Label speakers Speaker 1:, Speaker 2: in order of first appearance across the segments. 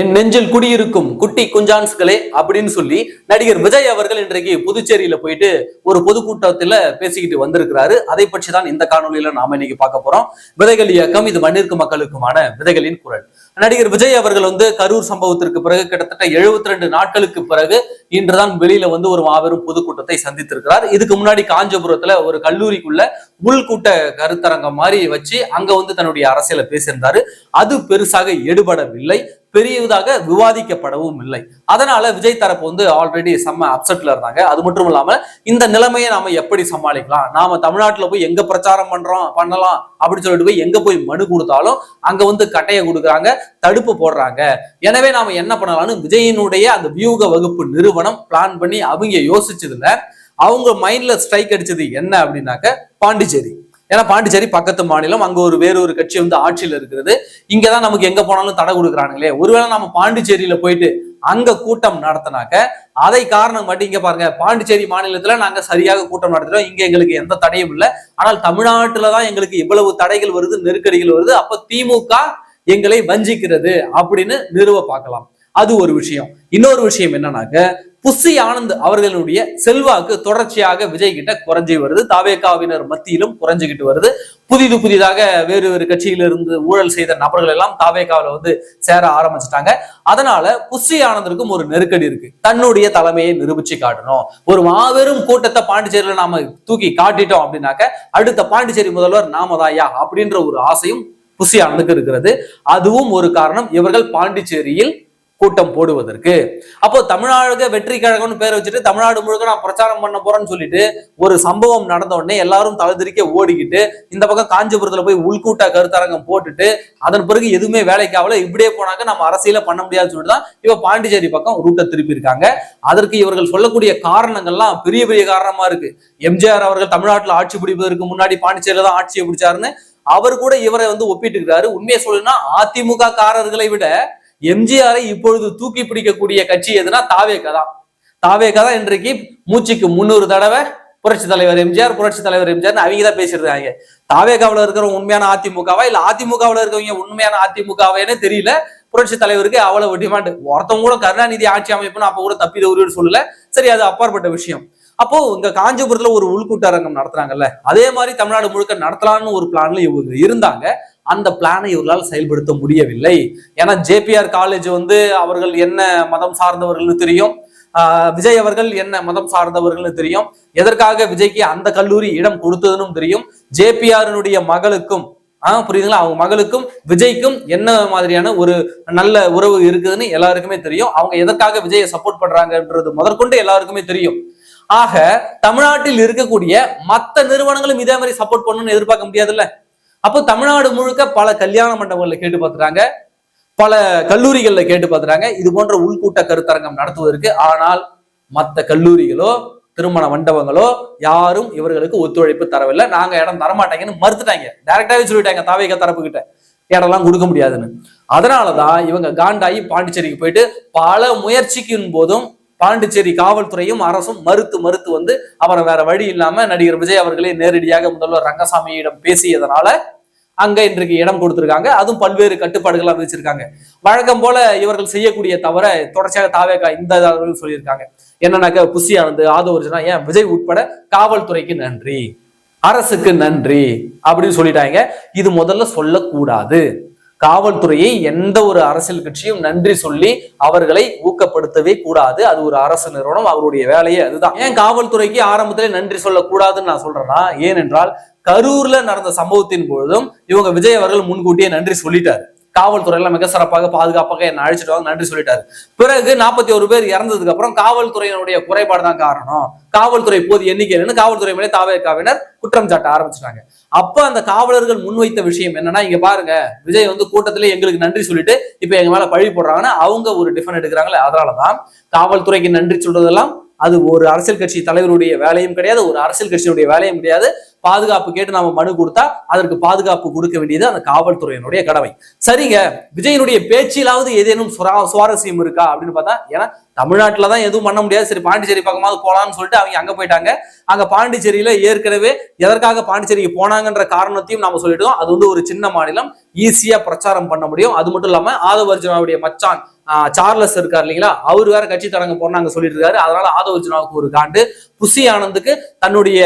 Speaker 1: என் நெஞ்சில் குடியிருக்கும் குட்டி குஞ்சான்ஸ்களே அப்படின்னு சொல்லி நடிகர் விஜய் அவர்கள் இன்றைக்கு புதுச்சேரியில போயிட்டு ஒரு பொதுக்கூட்டத்துல பேசிக்கிட்டு வந்திருக்கிறாரு. அதை பற்றி தான் இந்த காணொலியில நாம இன்னைக்கு பார்க்க போறோம். விதைகள் இயக்கம் இது மண்ணிற்கு மக்களுக்குமான விதைகளின் குரல். நடிகர் விஜய் அவர்கள் வந்து கரூர் சம்பவத்திற்கு பிறகு கிட்டத்தட்ட 72 ரெண்டு நாட்களுக்கு பிறகு இன்றுதான் வெளியில வந்து ஒரு மாபெரும் பொதுக்கூட்டத்தை சந்தித்திருக்கிறார். இதுக்கு முன்னாடி காஞ்சிபுரத்துல ஒரு கல்லூரிக்குள்ள உள்கூட்ட கருத்தரங்கம் மாதிரி வச்சு அங்க வந்து தன்னுடைய அரசியலை பேசியிருந்தாரு. அது பெருசாக எடுபடவில்லை. பெரியதாக விவாதிக்கப்படவும் இல்லை. அதனால விஜய் தரப்பு வந்து ஆல்ரெடி செம்ம அப்செட்ல இருந்தாங்க. அது மட்டும் இல்லாம இந்த நிலைமையை நாம எப்படி சமாளிக்கலாம்? நாம தமிழ்நாட்டுல போய் எங்க பிரச்சாரம் பண்றோம் பண்ணலாம் அப்படின்னு சொல்லிட்டு போய் எங்க போய் மனு கொடுத்தாலும் அங்க வந்து கட்டையை கொடுக்குறாங்க தடுப்பு போடுறாங்க. எனவே நாம என்ன பண்ணலாம்னு விஜயினுடைய அந்த வியூக வகுப்பு நிறுவனம் பிளான் பண்ணி அவங்க யோசிச்சதுல அவங்க மைண்ட்ல ஸ்ட்ரைக் அடிச்சது என்ன அப்படின்னாக்க பாண்டிச்சேரி. ஏன்னா பாண்டிச்சேரி பக்கத்து மாநிலம் அங்க ஒரு வேறொரு கட்சி வந்து ஆட்சியில் இருக்கிறது. இங்கதான் நமக்கு எங்க போனாலும் தடை கொடுக்குறானுங்களே. ஒருவேளை நம்ம பாண்டிச்சேரியில போயிட்டு அங்க கூட்டம் நடத்தினாக்க அதை காரணம் மட்டும் இங்க பாருங்க பாண்டிச்சேரி மாநிலத்துல நாங்க சரியாக கூட்டம் நடத்துறோம். இங்க எங்களுக்கு எந்த தடையும் இல்லை. ஆனால் தமிழ்நாட்டுல தான் எங்களுக்கு இவ்வளவு தடைகள் வருது நெருக்கடிகள் வருது. அப்ப திமுக எங்களை வஞ்சிக்கிறது அப்படின்னு நிறுவ பார்க்கலாம். அது ஒரு விஷயம். இன்னொரு விஷயம் என்னன்னாக்க புசி ஆனந்த் அவர்களுடைய செல்வாக்கு தொடர்ச்சியாக விஜய் கிட்ட குறைஞ்சி வருது. தாவேகாவினர் மத்தியிலும் குறைஞ்சுகிட்டு வருது. புதிது புதிதாக வேறு வேறு கட்சியிலிருந்து ஊழல் செய்த நபர்கள் எல்லாம் தாவேகாவில வந்து சேர ஆரம்பிச்சிட்டாங்க. அதனால புசி ஆனந்தருக்கும் ஒரு நெருக்கடி இருக்கு. தன்னுடைய தலைமையை நிரூபிச்சு காட்டணும். ஒரு மாபெரும் கூட்டத்தை பாண்டிச்சேரியில நாம தூக்கி காட்டிட்டோம் அப்படின்னாக்க அடுத்த பாண்டிச்சேரி முதல்வர் நாமதாயா அப்படின்ற ஒரு ஆசையும் புசி ஆனந்துக்கு இருக்கிறது. அதுவும் ஒரு காரணம். இவர்கள் பாண்டிச்சேரியில் கூட்டம் போடுவதற்கு. அப்போ தமிழக வெற்றி கழகம்னு பேர் வச்சுட்டு தமிழ்நாடு முழுக்க நான் பிரச்சாரம் பண்ண போறேன்னு சொல்லிட்டு ஒரு சம்பவம் நடந்த உடனே எல்லாரும் தலைதிரிக்க ஓடிக்கிட்டு இந்த பக்கம் காஞ்சிபுரத்துல போய் உள்கூட்ட கருத்தரங்கம் போட்டுட்டு அதன் பிறகு எதுவுமே வேலைக்கு ஆகல. இப்படியே போனாக்க நம்ம அரசியல பண்ண முடியாதுன்னு சொல்லிட்டு தான் இவ பாண்டிச்சேரி பக்கம் ரூட்டை திருப்பி இருக்காங்க அதற்கு இவர்கள் சொல்லக்கூடிய காரணங்கள்லாம் பெரிய பெரிய காரணமா இருக்கு. எம்ஜிஆர் அவர்கள் தமிழ்நாட்டுல ஆட்சி பிடிப்பதற்கு முன்னாடி பாண்டிச்சேரியில தான் ஆட்சியை பிடிச்சாருன்னு அவர் கூட இவரை வந்து ஒப்பிட்டு இருக்கிறாரு உண்மையை சொல்லணும்னா அதிமுக காரர்களை விட எம்ஜிஆரை இப்பொழுது தூக்கி பிடிக்கக்கூடிய கட்சி எதுனா தாவேக்கா தான். தாவேக்கா தான் இன்றைக்கு மூச்சுக்கு முன்னூறு தடவை புரட்சி தலைவர் எம்ஜிஆர் புரட்சி தலைவர் எம்ஜிஆர் அவங்க தான் பேசியிருக்காங்க. தாவேகாவில் இருக்கிறவங்க உண்மையான அதிமுகவா இல்ல அதிமுகவில் இருக்கிறவங்க உண்மையான அதிமுகவேன்னு தெரியல. புரட்சி தலைவருக்கு அவ்வளவு டிமாண்ட் ஒருத்தவங்க கூட கருணாநிதி ஆட்சி அமைப்புன்னு அப்ப கூட தப்பி உருவன்னு சொல்லல. சரி அது அப்பாற்பட்ட விஷயம். அப்போ இங்க காஞ்சிபுரத்துல ஒரு உள்கூட்டரங்கம் நடத்துறாங்கல்ல. அதே மாதிரி தமிழ்நாடு முழுக்க நடத்தலாம்னு ஒரு பிளான்ல இவங்க இருந்தாங்க. அந்த பிளானை இவர்களால் செயல்படுத்த முடியவில்லை. ஏன்னா ஜேபிஆர் காலேஜ் வந்து அவர்கள் என்ன மதம் சார்ந்தவர்கள்னு தெரியும். விஜய் அவர்கள் என்ன மதம் சார்ந்தவர்கள்னு தெரியும். எதற்காக விஜய்க்கு அந்த கல்லூரி இடம் கொடுத்ததுன்னு தெரியும். ஜேபிஆரினுடைய மகளுக்கும் ஆஹ் புரியுதுங்களா? அவங்க மகளுக்கும் விஜய்க்கும் என்ன மாதிரியான ஒரு நல்ல உறவு இருக்குதுன்னு எல்லாருக்குமே தெரியும். அவங்க எதற்காக விஜயை சப்போர்ட் பண்றாங்கன்றது முதற்கொண்டு எல்லாருக்குமே தெரியும். ஆக தமிழ்நாட்டில் இருக்கக்கூடிய மற்ற நிறுவனங்களும் இதே மாதிரி சப்போர்ட் பண்ணணும்னு எதிர்பார்க்க முடியாதுல்ல? அப்போ தமிழ்நாடு முழுக்க பல கல்யாண மண்டபங்களில் கேட்டு பார்த்துறாங்க பல கல்லூரிகளில் கேட்டு பார்த்துறாங்க இது போன்ற உள்கூட்ட கருத்தரங்கம் நடத்துவதற்கு ஆனால் மற்ற கல்லூரிகளோ திருமண மண்டபங்களோ யாரும் இவர்களுக்கு ஒத்துழைப்பு தரவில்லை. நாங்க இடம் தரமாட்டாங்கன்னு மறுத்துட்டாங்க. டைரக்டாவே சொல்லிட்டாங்க தாவேக தரப்பு கிட்ட இடம்லாம் கொடுக்க முடியாதுன்னு. அதனாலதான் இவங்க காண்டாயி பாண்டிச்சேரிக்கு போயிட்டு பல முயற்சிக்கும் போதும் பாண்டிச்சேரி காவல்துறையும் அரசும் மறுத்து மறுத்து வந்து அவரை வேற வழி இல்லாம நடிகர் விஜய் அவர்களே நேரடியாக முதல்வர் ரங்கசாமியிடம் பேசியதனால அங்க இன்றைக்கு இடம் கொடுத்திருக்காங்க. அதுவும் பல்வேறு கட்டுப்பாடுகளாக விதிச்சிருக்காங்க. வழக்கம் போல இவர்கள் செய்யக்கூடிய தவிர தொடர்ச்சியாக தாவேக்கா இந்த சொல்லியிருக்காங்க. என்னன்னாக்க புஷி ஆனந்த் ஆதோர்ஜனா ஏன் விஜய் உட்பட காவல்துறைக்கு நன்றி அரசுக்கு நன்றி அப்படின்னு சொல்லிட்டாங்க. இது முதல்ல சொல்லக்கூடாது. காவல்துறையை எந்த ஒரு அரசியல் கட்சியும் நன்றி சொல்லி அவர்களை ஊக்கப்படுத்தவே கூடாது. அது ஒரு அரசு நிறுவனம் அவருடைய வேலையே அதுதான். ஏன் காவல்துறைக்கு ஆரம்பத்திலே நன்றி சொல்லக்கூடாதுன்னு நான் சொல்றேன்னா ஏனென்றால் கரூர்ல நடந்த சம்பவத்தின் பொழுதும் இவங்க விஜய் அவர்கள் முன்கூட்டியே நன்றி சொல்லிட்டாரு. காவல்துறையில மிக சிறப்பாக பாதுகாப்பாக என்ன அழைச்சிட்டு வாங்க நன்றி சொல்லிட்டாரு. பிறகு நாற்பத்தி ஒரு பேர் இறந்ததுக்கு அப்புறம் காவல்துறையினுடைய குறைபாடு தான் காரணம். காவல்துறை போது எண்ணிக்கை காவல்துறை மேலே தாவே காவினர் குற்றம் சாட்ட ஆரம்பிச்சிட்டாங்க. அப்ப அந்த காவலர்கள் முன்வைத்த விஷயம் என்னன்னா இங்க பாருங்க விஜய் வந்து கூட்டத்திலே எங்களுக்கு நன்றி சொல்லிட்டு இப்ப எங்க மேல பழி போடுறாங்கன்னா அவங்க ஒரு டிஃபன் எடுக்கிறாங்களே அதனாலதான் காவல்துறைக்கு நன்றி சொல்றதெல்லாம் அது ஒரு அரசியல் கட்சி தலைவருடைய வேலையும் கிடையாது ஒரு அரசியல் கட்சியினுடைய வேலையும் கிடையாது. பாதுகாப்பு கேட்டு நாம மனு கொடுத்தா அதற்கு பாதுகாப்பு கொடுக்க வேண்டியது அந்த காவல்துறையினுடைய கடமை. சரிங்க விஜயனுடைய பேச்சிலாவது ஏதேனும் சுவாரஸ்யம் இருக்கா அப்படின்னு பார்த்தா ஏன்னா தமிழ்நாட்டில் தான் எதுவும் பண்ண முடியாது. சரி பாண்டிச்சேரி பக்கமாவது போகலாம்னு சொல்லிட்டு அவங்க அங்க போயிட்டாங்க. அங்க பாண்டிச்சேரியில ஏற்கனவே எதற்காக பாண்டிச்சேரிக்கு போனாங்கன்ற காரணத்தையும் நாம சொல்லிட்டோம் அது வந்து ஒரு சின்ன மாநிலம். ஈஸியா பிரச்சாரம் பண்ண முடியும். அது மட்டும் இல்லாமல் ஆதவர்ஜுனாவுடைய மச்சான் சார்லஸ் இருக்கார் இல்லைங்களா? அவர் வேற கட்சி தொடங்க போனாங்க சொல்லிட்டு இருக்காரு அதனால ஆதவர்ஜுனாவுக்கு ஒரு காண்டு. புசி ஆனந்துக்கு தன்னுடைய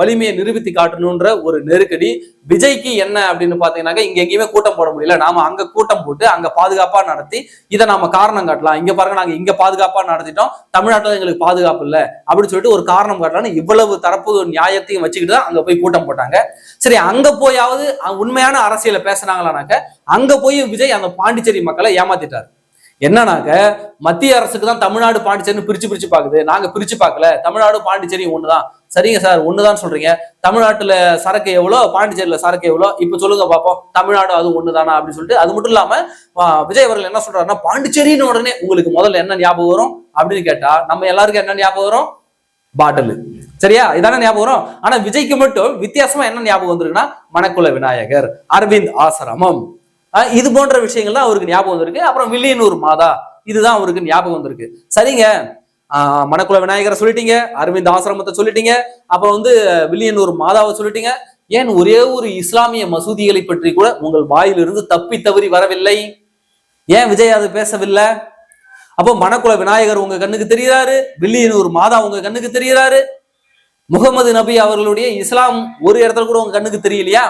Speaker 1: வலிமையை நிரூபித்து காட்டணுன்ற ஒரு நெருக்கடி. விஜய்க்கு என்ன அப்படின்னு பாத்தீங்கன்னாக்கா இங்க எங்கேயுமே கூட்டம் போட முடியல. நாம அங்க கூட்டம் போட்டு அங்க பாதுகாப்பா நடத்தி இதை நாம காரணம் காட்டலாம். இங்க பாருங்க நாங்க இங்க பாதுகாப்பா நடத்திட்டோம். தமிழ்நாட்டுல எங்களுக்கு பாதுகாப்பு இல்ல. அப்படின்னு சொல்லிட்டு ஒரு காரணம் காட்டலாம்னு இவ்வளவு தரப்பு நியாயத்தையும் வச்சுக்கிட்டு தான் அங்க போய் கூட்டம் போட்டாங்க. சரி அங்க போயாவது உண்மையான அரசியலை பேசுனாங்களானாக்க அங்க போய் விஜய் அந்த பாண்டிச்சேரி மக்களை ஏமாத்திட்டார். என்னன்னாக்க மத்திய அரசுக்கு தான் தமிழ்நாடு பாண்டிச்சேரின்னு பிரிச்சு பிரிச்சு பாக்குது. நாங்க பிரிச்சு பார்க்கல தமிழ்நாடு பாண்டிச்சேரி ஒண்ணுதான். சரிங்க சார் ஒண்ணுதான் சொல்றீங்க. தமிழ்நாட்டுல சரக்கு எவ்வளோ பாண்டிச்சேரியில சரக்கு எவ்வளோ? இப்ப சொல்லுங்க பாப்போம். தமிழ்நாடு அது ஒண்ணுதானா அப்படின்னு சொல்லிட்டு அது மட்டும் இல்லாம விஜய் அவர்கள் என்ன சொல்றாருன்னா பாண்டிச்சேரின்னு உடனே உங்களுக்கு முதல்ல என்ன ஞாபகம் வரும் அப்படின்னு கேட்டா நம்ம எல்லாருக்கும் என்ன ஞாபகம் வரும்? பாட்டில். சரியா? இதானே ஞாபகம் வரும்? ஆனா விஜய்க்கு மட்டும் வித்தியாசமா என்ன ஞாபகம் வந்திருக்குன்னா மணக்குல விநாயகர் அரவிந்த் ஆசிரமம். இது போன்ற விஷயங்கள்லாம் அவருக்கு ஞாபகம் வந்திருக்கு. அப்புறம் வில்லியனூர் மாதா இதுதான் அவருக்கு ஞாபகம் வந்திருக்கு. சரிங்க. மணக்குள மணக்குல விநாயகரை சொல்லிட்டீங்க அரவிந்த் ஆசிரமத்தை சொல்லிட்டீங்க அப்புறம் வந்து வில்லியனூர் மாதாவை சொல்லிட்டீங்க. ஏன் ஒரே ஒரு இஸ்லாமிய மசூதிகளை பற்றி கூட உங்கள் வாயிலிருந்து தப்பி தவறி வரவில்லை? ஏன் விஜய் அது பேசவில்லை? அப்போ மணக்குல விநாயகர் உங்க கண்ணுக்கு தெரிகிறாரு வில்லியனூர் மாதா உங்க கண்ணுக்கு தெரிகிறாரு. முகமது நபி அவர்களுடைய இஸ்லாம் ஒரு இடத்துல கூட உங்க கண்ணுக்கு தெரியலையா?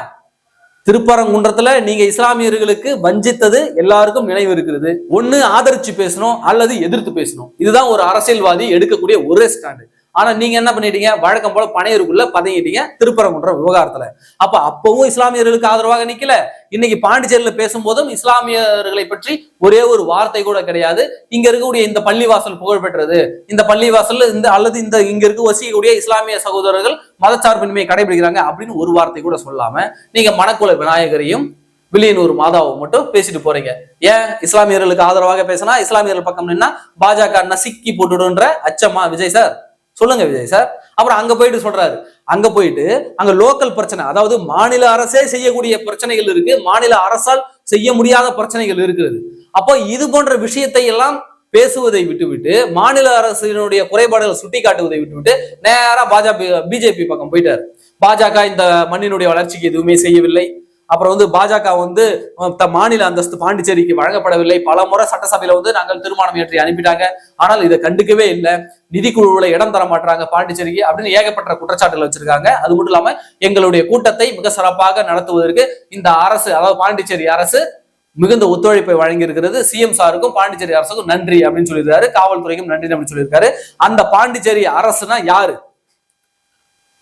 Speaker 1: திருப்பரங்குன்றத்துல நீங்க இஸ்லாமியர்களுக்கு வஞ்சித்தது எல்லாருக்கும் நினைவு இருக்கிறது. ஒண்ணு ஆதரிச்சு பேசணும் அல்லது எதிர்த்து பேசணும். இதுதான் ஒரு அரசியல்வாதி எடுக்கக்கூடிய ஒரே ஸ்டாண்டு ஆனா நீங்க என்ன பண்ணிட்டீங்க? வழக்கம் போல பனையருக்குள்ள பதங்கிட்டீங்க. திருப்பரங்குன்ற விவகாரத்துல. அப்ப அப்பவும் இஸ்லாமியர்களுக்கு ஆதரவாக நிக்கல. இன்னைக்கு பாண்டிச்சேரியில பேசும்போதும் இஸ்லாமியர்களை பற்றி ஒரே ஒரு வார்த்தை கூட கிடையாது. இங்க இருக்கக்கூடிய இந்த பள்ளிவாசல் புகழ் பெற்றது இந்த பள்ளிவாசல்ல இந்த அல்லது இந்த இங்க இருக்க வசிக்கக்கூடிய இஸ்லாமிய சகோதரர்கள் மதச்சார்பின்மையை கடைபிடிக்கிறாங்க அப்படின்னு ஒரு வார்த்தை கூட சொல்லாம நீங்க மனக்குல விநாயகரையும் வில்லியனூர் மாதாவை மட்டும் பேசிட்டு போறீங்க. ஏன்? இஸ்லாமியர்களுக்கு ஆதரவாக பேசினா இஸ்லாமியர்கள் பக்கம் நின்னா பாஜக நசுக்கி போட்டுடுன்ற அச்சமா விஜய் சார்? சொல்லுங்க விஜய் சார். அப்புறம் அங்க போயிட்டு சொல்றாரு. அங்க போயிட்டு அங்க லோக்கல் பிரச்சனை அதாவது மாநில அரசே செய்யக்கூடிய பிரச்சனைகள் இருக்கு. மாநில அரசால் செய்ய முடியாத பிரச்சனைகள் இருக்கிறது. அப்போ இது போன்ற விஷயத்தை எல்லாம் பேசுவதை விட்டுவிட்டு மாநில அரசினுடைய குறைபாடுகளை சுட்டி காட்டுவதை விட்டுவிட்டு நேரா பாஜக பிஜேபி பக்கம் போயிட்டாரு. பாஜக இந்த மண்ணினுடைய வளர்ச்சிக்கு எதுவுமே செய்யவில்லை. அப்புறம் வந்து பாஜக வந்து த- மாநில அந்தஸ்து பாண்டிச்சேரிக்கு வழங்கப்படவில்லை. பல முறை சட்டசபையில வந்து நாங்கள் தீர்மானம் ஏற்றி அனுப்பிட்டாங்க. ஆனால் இதை கண்டுக்கவே இல்லை. நிதிக்குழுவுல இடம் தர மாட்டாங்க பாண்டிச்சேரிக்கு அப்படின்னு ஏகப்பட்ட குற்றச்சாட்டுகள் வச்சிருக்காங்க. அது மட்டும் இல்லாம எங்களுடைய கூட்டத்தை மிக சிறப்பாக நடத்துவதற்கு இந்த அரசு அதாவது பாண்டிச்சேரி அரசு மிகுந்த ஒத்துழைப்பை வழங்கியிருக்கிறது. சிஎம் சாருக்கும் பாண்டிச்சேரி அரசுக்கும் நன்றி அப்படின்னு சொல்லியிருக்காரு. காவல்துறைக்கும் நன்றி அப்படின்னு சொல்லியிருக்காரு. அந்த பாண்டிச்சேரி அரசுனா யாரு?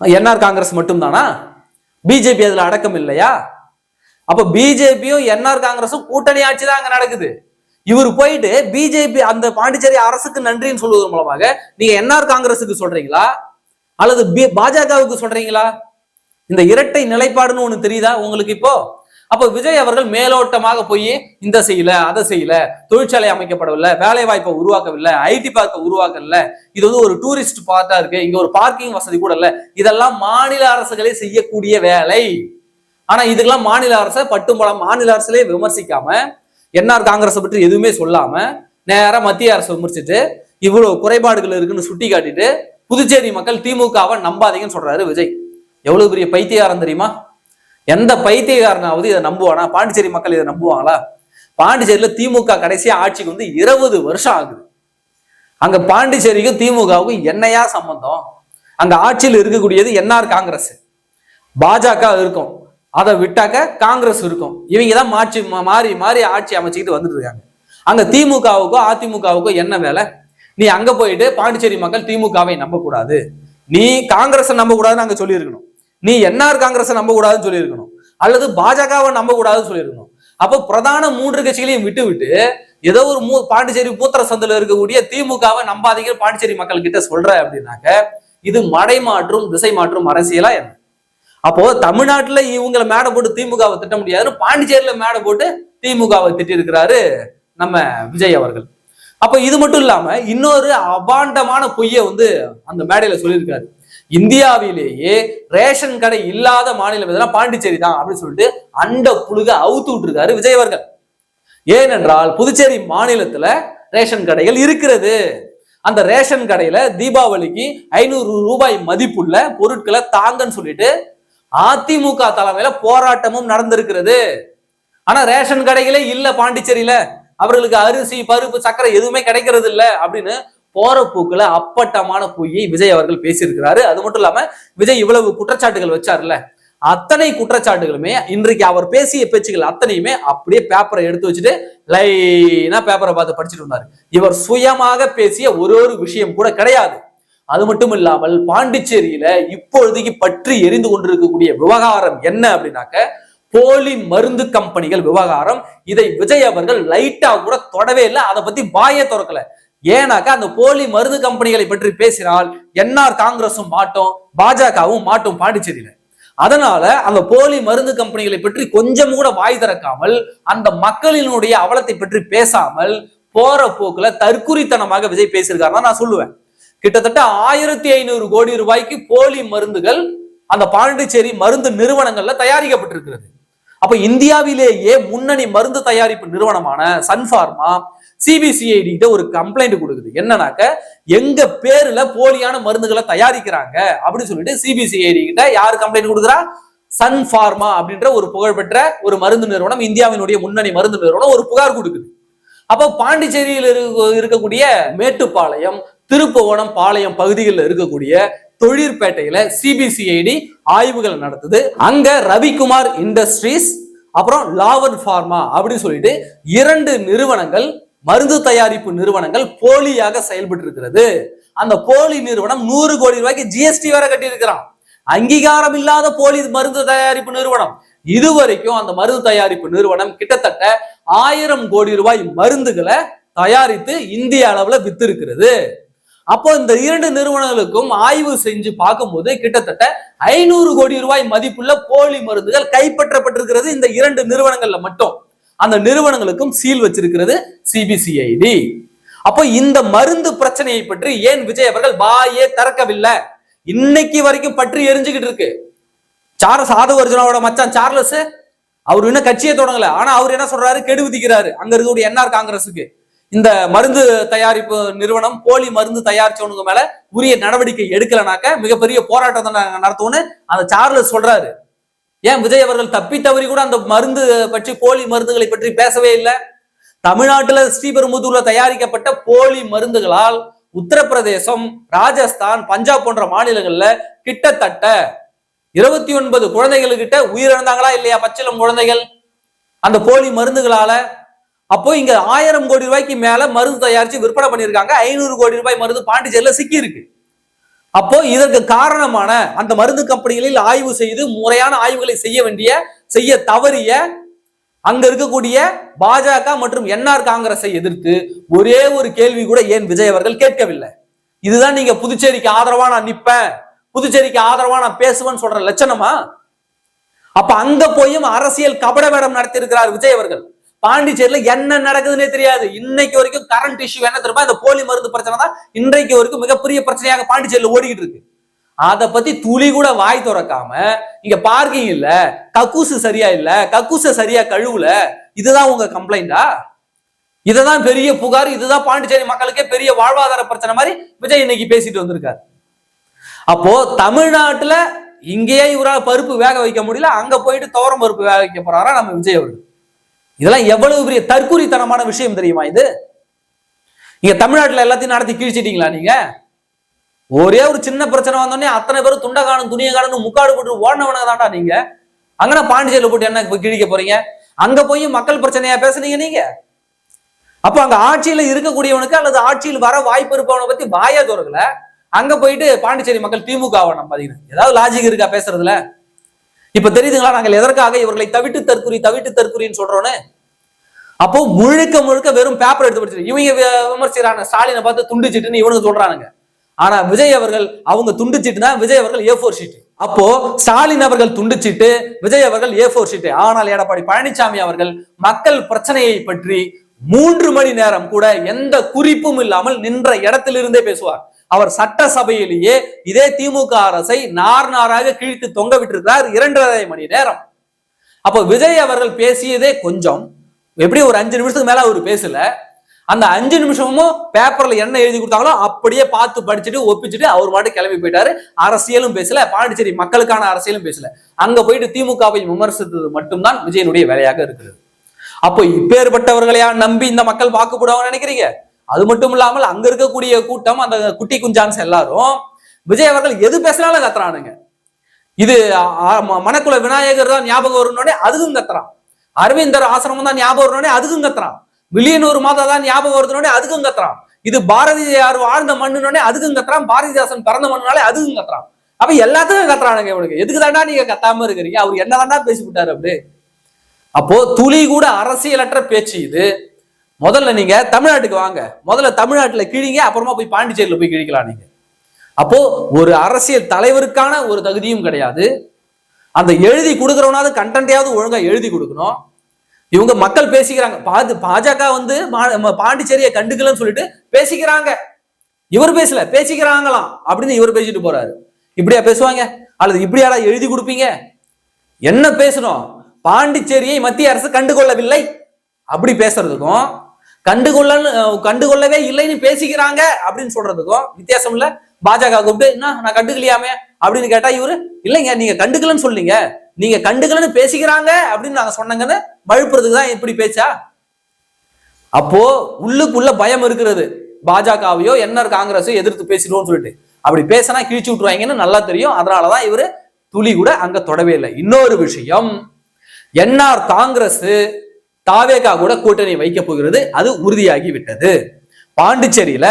Speaker 1: என்ஆர் காங்கிரஸ் மட்டும்தானா? பிஜேபி அதுல அடக்கம் இல்லையா? அப்ப பிஜேபியும் என்ஆர் காங்கிரஸும் கூட்டணி ஆட்சி தான் அங்க நடக்குது. இவர் போயிட்டு பிஜேபி அந்த பாண்டிச்சேரி அரசுக்கு நன்றின்னு சொல்வதன் மூலமாக நீங்க என்ஆர் காங்கிரஸுக்கு சொல்றீங்களா? அல்லது பாஜகவுக்கு சொல்றீங்களா? இந்த இரட்டை நிலைப்பாடுன்னு ஒண்ணு தெரியுதா உங்களுக்கு இப்போ? அப்போ விஜய் அவர்கள் மேலோட்டமாக போய் இந்த செய்யல அதை செய்யல தொழிற்சாலை அமைக்கப்படவில்லை வேலை வாய்ப்பை உருவாக்கவில்லை ஐடி பார்க்கை உருவாக்கல இது வந்து ஒரு டூரிஸ்ட் பார்ட்டா இருக்கு இங்க ஒரு பார்க்கிங் வசதி கூட இல்ல இதெல்லாம் மாநில அரசுகளே செய்யக்கூடிய வேலை. ஆனா இதுக்கெல்லாம் மாநில அரசை பட்டும் மாநில அரசுலயே விமர்சிக்காம என்ஆர் காங்கிரஸை பற்றி எதுவுமே சொல்லாம நேராக மத்திய அரசு விமர்சிட்டு இவ்வளவு குறைபாடுகள் இருக்குன்னு சுட்டி காட்டிட்டு புதுச்சேரி மக்கள் திமுகவை நம்பாதீங்கன்னு சொல்றாரு விஜய். எவ்வளவு பெரிய பைத்தியகாரம் தெரியுமா? எந்த பைத்தியகாரனாவது இதை நம்புவானா? பாண்டிச்சேரி மக்கள் இதை நம்புவாங்களா? பாண்டிச்சேரியில திமுக கடைசியா ஆட்சிக்கு வந்து இருபது வருஷம் ஆகுது. அங்க பாண்டிச்சேரிக்கும் திமுகவுக்கும் என்னையா சம்பந்தம்? அங்க ஆட்சியில் இருக்கக்கூடியது என்ஆர் காங்கிரஸ். பாஜக இருக்கும். அதை விட்டாக்க காங்கிரஸ் இருக்கும். இவங்க தான் மாற்றி மா- மாறி மாறி ஆட்சி அமைச்சுக்கிட்டு வந்துட்டு இருக்காங்க. அங்க திமுகவுக்கோ அதிமுகவுக்கோ என்ன வேலை? நீ அங்க போயிட்டு பாண்டிச்சேரி மக்கள் திமுகவை நம்பக்கூடாது. நீ காங்கிரஸை நம்பக்கூடாதுன்னு அங்க சொல்லியிருக்கணும். நீ என்ஆர் காங்கிரஸை நம்பக்கூடாதுன்னு சொல்லியிருக்கணும். அல்லது பாஜகவை நம்பக்கூடாதுன்னு சொல்லியிருக்கணும். அப்போ பிரதான மூன்று கட்சிகளையும் விட்டு விட்டு ஏதோ ஒரு மூ பாண்டிச்சேரி பூத்திர சந்தில் இருக்கக்கூடிய திமுகவை நம்பாதீங்க பாண்டிச்சேரி மக்கள் கிட்ட சொல்ற அப்படின்னாக்க இது மடை மாற்றும் திசை மாற்றும் அரசியலா என்ன? அப்போ தமிழ்நாட்டுல இவங்களை மேடை போட்டு திமுகவை திட்ட முடியாதுன்னு பாண்டிச்சேரியில மேடை போட்டு திமுகவை திட்டிருக்கிறாரு நம்ம விஜய் அவர்கள். அப்போ இது மட்டும் இல்லாம இன்னொரு அபாண்டமான பொய்யை வந்து அந்த மேடையில சொல்லியிருக்காரு. இந்தியாவிலேயே ரேஷன் கடை இல்லாத மாநிலம் எதுனா பாண்டிச்சேரி தான் அப்படின்னு சொல்லிட்டு அண்ட புழுக அவுத்து விட்டுருக்காரு விஜய் அவர்கள். ஏனென்றால் புதுச்சேரி மாநிலத்துல ரேஷன் கடைகள் இருக்கிறது. அந்த ரேஷன் கடையில தீபாவளிக்கு ஐநூறு ரூபாய் மதிப்புள்ள பொருட்களை தாங்கன்னு சொல்லிட்டு அதிமுக தலைமையில போராட்டமும் நடந்திருக்கிறது. ஆனா ரேஷன் கடைகளே இல்ல பாண்டிச்சேரியில. அவர்களுக்கு அரிசி பருப்பு சக்கரை எதுவுமே கிடைக்கிறது இல்ல அப்படின்னு போற போக்குல அப்பட்டமான பொய்யை விஜய் அவர்கள் பேசியிருக்கிறாரு. அது மட்டும் இல்லாம விஜய் இவ்வளவு குற்றச்சாட்டுகள் வச்சார்ல அத்தனை குற்றச்சாட்டுகளுமே இன்றைக்கு அவர் பேசிய பேச்சுகள் அத்தனையுமே அப்படியே பேப்பரை எடுத்து வச்சுட்டு லைனா பேப்பரை பார்த்து படிச்சுட்டு இருந்தாரு. இவர் சுயமாக பேசிய ஒரு ஒரு விஷயம் கூட கிடையாது. அது மட்டும் இல்லாமல் பாண்டிச்சேரியில இப்பொழுதைக்கு பற்றி எரிந்து கொண்டிருக்கக்கூடிய விவகாரம் என்ன அப்படின்னாக்க போலி மருந்து கம்பெனிகள் விவகாரம். இதை விஜய் அவர்கள் லைட்டா கூட தொடவே இல்லை. அதை பத்தி வாயே திறக்கல. ஏன்னாக்கா அந்த போலி மருந்து கம்பெனிகளை பற்றி பேசினால் என்ஆர் காங்கிரஸும் மாட்டோம் பாஜகவும் மாட்டோம் பாண்டிச்சேரியில. அதனால அந்த போலி மருந்து கம்பெனிகளை பற்றி கொஞ்சம் கூட வாய் திறக்காமல் அந்த மக்களினுடைய அவலத்தை பற்றி பேசாமல் போற போக்குல தற்குறித்தனமாக விஜய் பேசியிருக்காருன்னா நான் சொல்லுவேன். கிட்டத்தட்ட ஆயிரத்தி ஐநூறு கோடி ரூபாய்க்கு போலி மருந்துகள் அந்த பாண்டிச்சேரி மருந்து நிறுவனங்கள்ல தயாரிக்கப்பட்டிருக்கிறது. அப்ப இந்தியாவிலேயே முன்னணி மருந்து தயாரிப்பு நிறுவனமான சன்ஃபார்மா சிபிசிஐடி கிட்ட ஒரு கம்ப்ளைண்ட் கொடுக்குது. என்னன்னாக்க எங்க பேர்ல போலியான மருந்துகளை தயாரிக்கிறாங்க அப்படின்னு சொல்லிட்டு சிபிசிஐடி கிட்ட யார் கம்ப்ளைண்ட் கொடுக்குறா? சன் ஃபார்மா அப்படின்ற ஒரு புகழ்பெற்ற ஒரு மருந்து நிறுவனம் இந்தியாவினுடைய முன்னணி மருந்து நிறுவனம் ஒரு புகார் கொடுக்குது. அப்போ பாண்டிச்சேரியில் இருக்க- இருக்கக்கூடிய மேட்டுப்பாளையம் திருப்புவனம் பாளையம் பகுதிகளில் இருக்கக்கூடிய தொழிற்பேட்டையில சிபிசிஐடி ஆய்வுகள் நடத்துது. அங்க ரவிக்குமார் இண்டஸ்ட்ரீஸ் அப்புறம் லாவன் ஃபார்மா அப்படின்னு சொல்லிட்டு இரண்டு நிறுவனங்கள் மருந்து தயாரிப்பு நிறுவனங்கள் போலியாக செயல்பட்டு இருக்கிறது அந்த போலி நிறுவனம் நூறு கோடி ரூபாய்க்கு ஜிஎஸ்டி வேற கட்டியிருக்கிறான். அங்கீகாரம் இல்லாத போலி மருந்து தயாரிப்பு நிறுவனம். இதுவரைக்கும் அந்த மருந்து தயாரிப்பு நிறுவனம் கிட்டத்தட்ட ஆயிரம் கோடி ரூபாய் மருந்துகளை தயாரித்து இந்திய அளவுல வித்து இருக்கிறது அப்போ இந்த இரண்டு நிறுவனங்களுக்கும் ஆய்வு செஞ்சு பார்க்கும்போது கிட்டத்தட்ட ஐநூறு கோடி ரூபாய் மதிப்புள்ள போலி மருந்துகள் கைப்பற்றப்பட்டிருக்கிறது இந்த இரண்டு நிறுவனங்கள்ல மட்டும். அந்த நிறுவனங்களுக்கும் சீல் வச்சிருக்கிறது சிபிசிஐடி அப்போ இந்த மருந்து பிரச்சனையை பற்றி ஏன் விஜய் அவர்கள் வாயே திறக்கவில்லை? இன்னைக்கு வரைக்கும் பற்றி எரிஞ்சுக்கிட்டு இருக்கு. சார்லஸ் ஆதவ மச்சான் சார்லஸ் அவர் இன்னும் கட்சியை தொடங்கல. ஆனா அவர் என்ன சொல்றாரு? கெடு விதிக்கிறாரு அங்க இருக்கக்கூடிய என்ஆர் காங்கிரஸுக்கு. இந்த மருந்து தயாரிப்பு நிறுவனம் போலி மருந்து தயாரிச்சவனுங்க மேல உரிய நடவடிக்கை எடுக்கலனாக்க மிகப்பெரிய போராட்டத்தை நாங்க நடத்துவோம்னு அந்த சார்லஸ் சொல்றாரு. ஏன் விஜய் அவர்கள் தப்பி தவறி கூட அந்த மருந்து பற்றி போலி மருந்துகளை பற்றி பேசவே இல்லை? தமிழ்நாட்டுல ஸ்ரீபெரும்புதூர்ல தயாரிக்கப்பட்ட போலி மருந்துகளால் உத்தரப்பிரதேசம் ராஜஸ்தான் பஞ்சாப் போன்ற மாநிலங்கள்ல கிட்டத்தட்ட இருபத்தி ஒன்பது குழந்தைகளுக்கிட்ட உயிரிழந்தாங்களா இல்லையா? பச்சிலம் குழந்தைகள். அந்த போலி மருந்துகளால அப்போ இங்க ஆயிரம் கோடி ரூபாய்க்கு மேல மருந்து தயாரிச்சு விற்பனை பண்ணியிருக்காங்க. ஐநூறு கோடி ரூபாய் மருந்து பாண்டிச்சேரியில சிக்கி இருக்கு அப்போ இதற்கு காரணமான அந்த மருந்து கம்பெனிகளில் ஆய்வு செய்து முறையான ஆய்வுகளை செய்ய வேண்டிய செய்ய தவறிய அங்க இருக்கக்கூடிய பாஜக மற்றும் என்ஆர் காங்கிரஸை எதிர்த்து ஒரே ஒரு கேள்வி கூட ஏன் விஜய் அவர்கள் கேட்கவில்லை? இதுதான் நீங்க புதுச்சேரிக்கு ஆதரவா நான் நிப்பேன். புதுச்சேரிக்கு ஆதரவா நான் பேசுவேன்னு சொல்ற லட்சணமா? அப்ப அங்க போயும் அரசியல் கபட வேடம் நடத்தி இருக்கிறார் விஜய் அவர்கள். பாண்டிச்சேரியில என்ன நடக்குதுன்னே தெரியாது. இன்னைக்கு வரைக்கும் கரண்ட் இஷ்யூ என்ன தெரியுமா? இந்த போலி மருந்து பிரச்சனை தான் இன்றைக்கு வரைக்கும் மிகப்பெரிய பிரச்சனையாக பாண்டிச்சேரியில ஓடிக்கிட்டு இருக்கு. அதை பத்தி துளி கூட வாய் திறக்காம இங்க பார்க்கிங் இல்ல கக்கூசு சரியா இல்ல கக்கூச சரியா கழுவுல இதுதான் உங்க கம்ப்ளைண்டா இதுதான் பெரிய புகார் இதுதான் பாண்டிச்சேரி மக்களுக்கே பெரிய வாழ்வாதார பிரச்சனை மாதிரி விஜய் இன்னைக்கு பேசிட்டு வந்திருக்காரு. அப்போ தமிழ்நாட்டுல இங்கேயே இவரால் பருப்பு வேக வைக்க முடியல அங்க போயிட்டு துவரம் பருப்பு வேக வைக்க போறாரா நம்ம விஜய் அவர்கள்? இதெல்லாம் எவ்வளவு பெரிய தற்கூரித்தனமான விஷயம் தெரியுமா இது? நீங்க தமிழ்நாட்டில் எல்லாத்தையும் நடத்தி கிழிச்சிட்டீங்களா நீங்க? ஒரே ஒரு சின்ன பிரச்சனை வந்தோடனே அத்தனை பேரும் துண்டை காணும் முக்காடு போட்டு ஓடினவனுங்க தாண்டா நீங்க. அங்கன பாண்டிச்சேரியில் போட்டு என்ன இப்போ கிழிக்க போறீங்க? அங்க போய் மக்கள் பிரச்சனையா பேசுனீங்க நீங்க? அப்போ அங்க ஆட்சியில இருக்கக்கூடியவனுக்கு அல்லது ஆட்சியில் வர வாய்ப்பு இருப்பவனை பத்தி வாயா திறக்கல. அங்க போயிட்டு பாண்டிச்சேரி மக்கள் திமுக நம்ம பாத்தீங்கன்னா ஏதாவது லாஜிக் இருக்கா பேசுறதுல? இப்ப தெரியுதுங்களா? நாங்கள் எதற்காக இவர்களை தவிட்டு தற்குறி தவிட்டு தற்குறின்னு சொல்றோன்னு? அப்போ முழுக்க முழுக்க வெறும் பேப்பர் எடுத்து படிச்சு இவங்க விமர்சிக்கிறான விமர்சிக்கிறாங்க. ஸ்டாலினை பார்த்து துண்டிச்சிட்டுன்னு இவனுக்கு சொல்றானுங்க. ஆனா விஜய் அவர்கள் அவங்க துண்டிச்சிட்டுனா விஜய் அவர்கள் ஏ ஃபோர் ஷீட் அப்போ ஸ்டாலின் அவர்கள் துண்டிச்சிட்டு விஜய் அவர்கள் ஏ ஃபோர் ஷீட் ஆனால் எடப்பாடி பழனிசாமி அவர்கள் மக்கள் பிரச்சனையை பற்றி மூன்று மணி நேரம் கூட எந்த குறிப்பும் இல்லாமல் நின்ற இடத்திலிருந்தே பேசுவார். அவர் சட்டசபையிலேயே இதே திமுக அரசை நார் நாராக கிழித்து தொங்க விட்டிருக்கிறார் இரண்டரை மணி நேரம். அப்போ விஜய் அவர்கள் பேசியதே கொஞ்சம். எப்படி ஒரு அஞ்சு நிமிஷத்துக்கு மேல அவர் பேசல. அந்த அஞ்சு நிமிஷமும் பேப்பர்ல என்ன எழுதி கொடுத்தாங்களோ அப்படியே பார்த்து படிச்சுட்டு ஒப்பிச்சுட்டு அவர் மாட்டு கிளம்பி போயிட்டாரு. அரசியலும் பேசல பாண்டிச்சேரி மக்களுக்கான அரசியலும் பேசல. அங்க போயிட்டு திமுகவை விமர்சித்தது மட்டும்தான் விஜயனுடைய வேலையாக இருக்கிறது. அப்போ இப்பேற்பட்டவர்களையா நம்பி இந்த மக்கள் வாக்கு போடுவாங்கன்னு நினைக்கிறீங்க? அது மட்டும் இல்லாமல் அங்க இருக்கக்கூடிய கூட்டம் அந்த குட்டி குஞ்சான்ஸ் எல்லாரும் விஜய் அவர்கள் எது பேசினாலும் கத்துறானுங்க. இது ம- மணக்குல விநாயகர் தான் ஞாபகம் வரணும்னே அதுக்கும் கத்துறான். அரவிந்தர் ஆசிரமம் தான் ஞாபகம் வரணும்னே அதுக்கும் கத்துறான். வில்லியனூர் மாதா தான் ஞாபகம் வருதுனோடனே அதுக்கும் கத்துறான். இது பாரதியார் வாழ்ந்த மண்ணுனோடனே அதுக்கும் கத்துறான். பாரதிதாசன் பிறந்த மண்ணுனாலே அதுக்கும் கத்துறான். அப்ப எல்லாத்துக்கும் கத்துறானுங்க இவனுக்கு எதுக்கு தாண்டா நீங்க கத்தாம இருக்கிறீங்க? அவர் என்ன தாண்டா பேசிவிட்டாரு அப்படி அப்போ துளி கூட அரசியலற்ற பேச்சு இது. முதல்ல நீங்க தமிழ்நாட்டுக்கு வாங்க. முதல்ல தமிழ்நாட்டுல கிழிங்க அப்புறமா போய் பாண்டிச்சேரியில போய் கிழிக்கலாம் நீங்க. அப்போ ஒரு அரசியல் தலைவருக்கான ஒரு தகுதியும் கிடையாது. அந்த எழுதி கொடுக்குறவனாவது கண்டென்ட்டையாவது ஒழுங்கா எழுதி கொடுக்கணும். இவங்க மக்கள் பேசிக்கிறாங்க. பாது பாஜக வந்து மா- பாண்டிச்சேரியை கண்டுக்கலன்னு சொல்லிட்டு பேசிக்கிறாங்க. இவர் பேசல பேசிக்கிறாங்களாம் அப்படின்னு இவர் பேசிட்டு போறாரு. இப்படியா பேசுவாங்க? அல்லது இப்படியாடா எழுதி கொடுப்பீங்க? என்ன பேசணும்? பாண்டிச்சேரியை மத்திய அரசு கண்டுகொள்ளவில்லை. அப்படி பேசுறதுக்கும் கண்டுகொள்ளன்னு கண்டுகொள்ளவே இல்லைன்னு பேசிக்கிறாங்க அப்படின்னு சொல்றதுக்கும் வித்தியாசம் இல்ல. பாஜக கூப்பிட்டு என்ன நான் கண்டுக்கலையாமே? அப்படின்னு கேட்டா இவரு இல்லைங்க நீங்க கண்டுக்கலன்னு சொல்றீங்க. நீங்க கண்டுக்கலன்னு பேசிக்கிறாங்க அப்படின்னு நாங்க சொன்னங்கன்னு மழுப்புறதுக்கு தான் இப்படி பேச்சா? அப்போ உள்ளுக்குள்ள பயம் இருக்கிறது. பாஜகவையோ என்ஆர் காங்கிரஸோ எதிர்த்து பேசிடுவோம்னு சொல்லிட்டு. அப்படி பேசினா கிழிச்சு விட்டுருவாங்கன்னு நல்லா தெரியும். அதனாலதான் இவரு துளி கூட அங்க தொடவே இல்லை. இன்னொரு விஷயம் என்ஆர் காங்கிரஸ் தாவேகா கூட கூட்டணி வைக்க போகிறது. அது உறுதியாகி விட்டது. பாண்டிச்சேரியில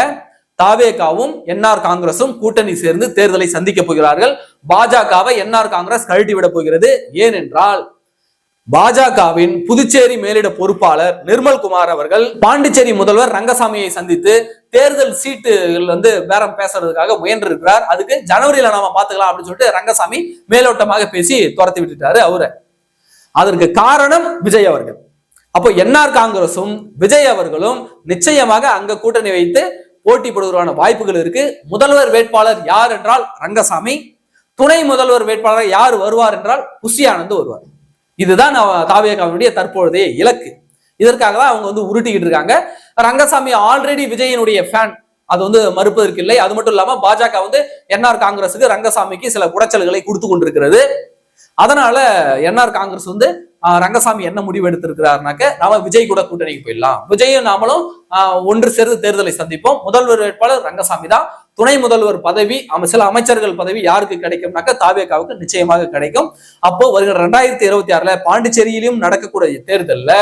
Speaker 1: தாவேகாவும் என்ஆர் காங்கிரசும் கூட்டணி சேர்ந்து தேர்தலை சந்திக்க போகிறார்கள். பாஜகவை என்ஆர் காங்கிரஸ் கழட்டி விட போகிறது. ஏனென்றால் பாஜகவின் புதுச்சேரி மேலிட பொறுப்பாளர் நிர்மல் குமார் அவர்கள் பாண்டிச்சேரி முதல்வர் ரங்கசாமியை சந்தித்து தேர்தல் சீட்டுகள் வந்து பேரம் பேசுறதுக்காக முயன்று இருக்கிறார் அதுக்கு ஜனவரியில நாம பாத்துக்கலாம் அப்படின்னு சொல்லிட்டு ரங்கசாமி மேலோட்டமாக பேசி துரத்தி விட்டுட்டாரு அவரை. அதற்கு காரணம் விஜய் அவர்கள். அப்போ என்ஆர் காங்கிரசும் விஜய் அவர்களும் நிச்சயமாக அங்க கூட்டணி வைத்து போட்டி போடுவதற்கான வாய்ப்புகள் இருக்கு. முதல்வர் வேட்பாளர் யார் என்றால் ரங்கசாமி. துணை முதல்வர் வேட்பாளர் யார் வருவார் என்றால் புஷி வருவார். இதுதான் தாவியக்காவினுடைய தற்பொழுதைய இலக்கு. இதற்காக தான் அவங்க வந்து உருட்டிக்கிட்டு இருக்காங்க. ரங்கசாமி ஆல்ரெடி விஜயனுடைய ஃபேன் அது வந்து மறுப்பதற்கு இல்லை. அது மட்டும் இல்லாம பாஜக வந்து என்ஆர் காங்கிரஸுக்கு ரங்கசாமிக்கு சில குடைச்சல்களை கொடுத்து கொண்டிருக்கிறது. அதனால என்ஆர் காங்கிரஸ் வந்து ரங்கசாமி என்ன முடிவு எடுத்திருக்கிறாருனாக்க நாம விஜய் கூட கூட்டணிக்கு போயிடலாம். விஜயும் நாமளும் ஒன்று சேர்ந்து தேர்தலை சந்திப்போம். முதல்வர் வேட்பாளர் ரங்கசாமி தான். துணை முதல்வர் பதவி சில அமைச்சர்கள் பதவி யாருக்கு கிடைக்கும்னாக்க தாவேகாவுக்கு நிச்சயமாக கிடைக்கும். அப்போ வருகிற ரெண்டாயிரத்தி இருபத்தி ஆறுல பாண்டிச்சேரியிலும் நடக்கக்கூடிய தேர்தலில்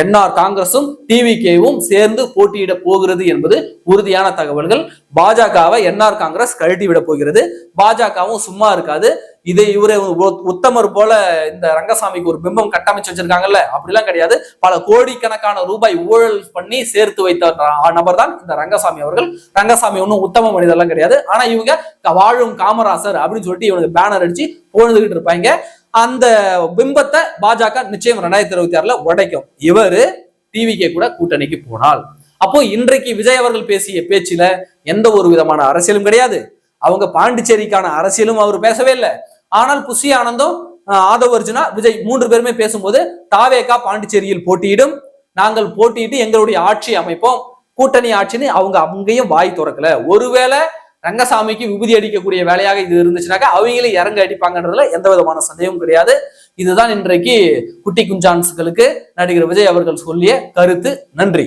Speaker 1: என்ஆர் காங்கிரசும் டிவிகேவும் சேர்ந்து போட்டியிட போகிறது என்பது உறுதியான தகவல்கள். பாஜகவை என்ஆர் காங்கிரஸ் கழட்டி விட போகிறது. பாஜகவும் சும்மா இருக்காது. இது இவரு உத்தமர் போல இந்த ரங்கசாமிக்கு ஒரு பிம்பம் கட்டமைச்சு வச்சிருக்காங்கல்ல? அப்படிலாம் கிடையாது. பல கோடிக்கணக்கான ரூபாய் ஊழல் பண்ணி சேர்த்து வைத்த நபர் தான் இந்த ரங்கசாமி அவர்கள். ரங்கசாமி ஒன்றும் உத்தம மனிதர்லாம் கிடையாது. ஆனா இவங்க வாழும் காமராசர் அப்படின்னு சொல்லிட்டு இவனுக்கு பேனர் அடிச்சு புகழ்ந்துகிட்டு இருப்பாங்க. அந்த பிம்பத்தை பாஜக நிச்சயம் ரெண்டாயிரத்தி இருபத்தி ஆறுல உடைக்கும். இவர் டிவிகே கூட கூட்டணிக்கு போனால். அப்போ இன்றைக்கு விஜய் அவர்கள் பேசிய பேச்சுல எந்த ஒரு விதமான அரசியலும் கிடையாது. அவங்க பாண்டிச்சேரிக்கான அரசியலும் அவர் பேசவே இல்லை. ஆனால் புஷி ஆனந்தம் ஆதவ் அர்ஜுனா விஜய் மூன்று பேருமே பேசும்போது தாவேகா பாண்டிச்சேரியில் போட்டியிடும். நாங்கள் போட்டியிட்டு எங்களுடைய ஆட்சி அமைப்போம். கூட்டணி ஆட்சின்னு அவங்க அங்கேயும் வாய் திறக்கல. ஒருவேளை ரங்கசாமிக்கு விபூதி அடிக்கக்கூடிய வேலையாக இது இருந்துச்சுனாக்கா அவங்களே இறங்க அடிப்பாங்கன்றதுல எந்த விதமான சந்தேகமும் கிடையாது. இதுதான் இன்றைக்கு குட்டி குஞ்சான்ஸ்களுக்கு நடிகர் விஜய் அவர்கள் சொல்லிய கருத்து. நன்றி.